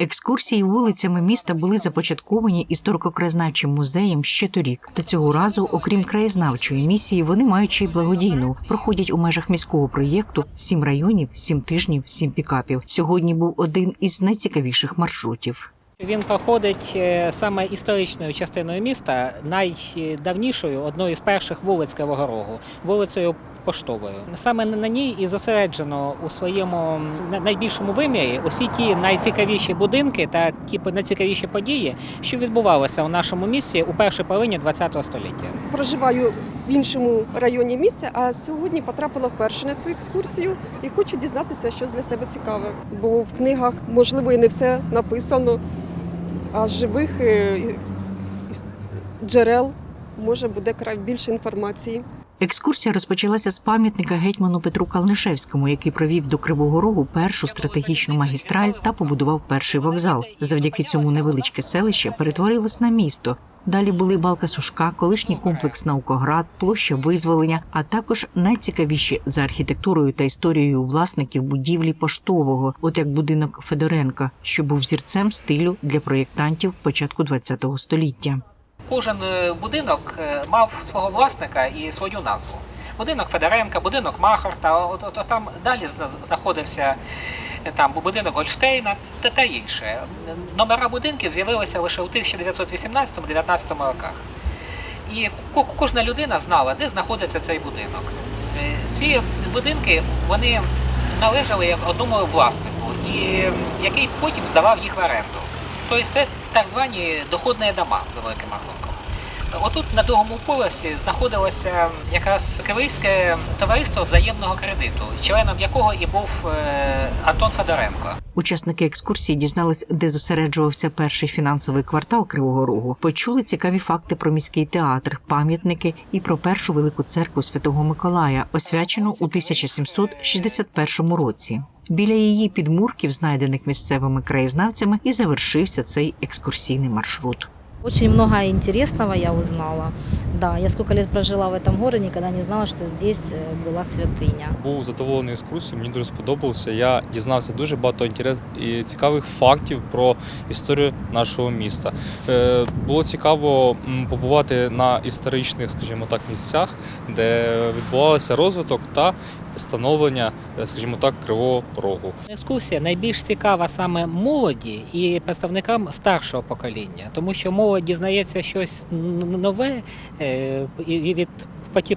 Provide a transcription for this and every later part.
Екскурсії вулицями міста були започатковані історико-краєзнавчим музеєм ще торік. Та цього разу, окрім краєзнавчої місії, вони мають ще й благодійну. Проходять у межах міського проєкту сім районів, сім тижнів, сім пікапів. Сьогодні був один із найцікавіших маршрутів. Він проходить е, саме історичною частиною міста, найдавнішою, одною з перших вулиць Кривого Рогу, вулицею Поштовою. Саме на ній і зосереджено у своєму найбільшому вимірі усі ті найцікавіші будинки та ті найцікавіші події, що відбувалися у нашому місті у першій половині ХХ століття. проживаю в іншому районі місця, а сьогодні потрапила вперше на цю екскурсію і хочу дізнатися щось для себе цікаве. Бо в книгах, можливо, і не все написано, а живих е, джерел може буде край більше інформації. Екскурсія розпочалася з пам'ятника гетьману Петру Калнишевському, який провів до Кривого Рогу першу стратегічну магістраль та побудував перший вокзал. Завдяки цьому невеличке селище перетворилось на місто. Далі були балка Сушка, колишній комплекс Наукоград, площа визволення, а також найцікавіші за архітектурою та історією власників будівлі поштового, от як будинок Федоренка, що був зірцем стилю для проєктантів початку ХХ століття. Кожен е, будинок е, мав свого власника і свою назву. Будинок Федоренка, будинок Махарта, от, от, от там далі знаходився е, там будинок Гольштейна та, та інше. Номера будинків з'явилися лише у 1918-19 роках. І кожна людина знала, де знаходиться цей будинок. Ці будинки вони належали одному власнику, і який потім здавав їх в оренду. Тобто це так звані доходні дома за великим рахунком. Отут на другому поверсі знаходилося якраз Київське товариство взаємного кредиту, членом якого і був е, Антон Федоренко. Учасники екскурсії дізнались, де зосереджувався перший фінансовий квартал Кривого Рогу. Почули цікаві факти про міський театр, пам'ятники і про першу велику церкву Святого Миколая, освячену у 1761 році. Біля її підмурків, знайдених місцевими краєзнавцями, і завершився цей екскурсійний маршрут. Очень много интересного я узнала. Да, я сколько лет прожила в этом городе, никогда не знала, что здесь э, была святыня. Був задоволений екскурсією, мені дуже сподобався. Я дізнався дуже багато інтерес і цікавих фактів про історію нашого міста. Е, Було цікаво м, побувати на історичних, скажімо так, місцях, де відбувався розвиток та становлення, е, скажімо так, кривого рогу. Екскурсія найбільш цікава саме молоді і представникам старшого покоління, тому що молодь дізнається щось нове е, від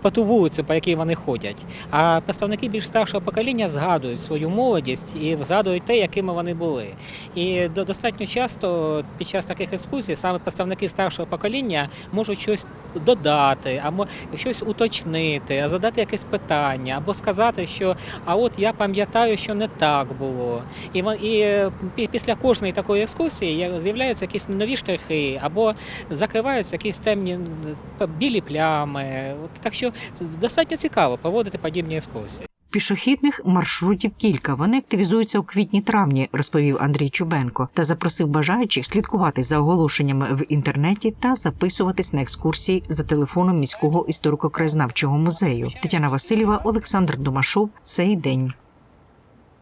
по ту вулицю, по якій вони ходять. А представники більш старшого покоління згадують свою молодість і згадують те, якими вони були. І до- достатньо часто під час таких екскурсій саме представники старшого покоління можуть щось додати, або щось уточнити, задати якесь питання, або сказати, що а от я пам'ятаю, що не так було. І, і після кожної такої екскурсії з'являються якісь нові штрихи, або закриваються якісь темні білі плями. От, так що достатньо цікаво проводити подібні екскурсії. Пішохідних маршрутів кілька. Вони активізуються у квітні-травні, розповів Андрій Чубенко, та запросив бажаючих слідкувати за оголошеннями в інтернеті та записуватись на екскурсії за телефоном міського історико-краєзнавчого музею. Тетяна Васильєва, Олександр Домашов. Цей день.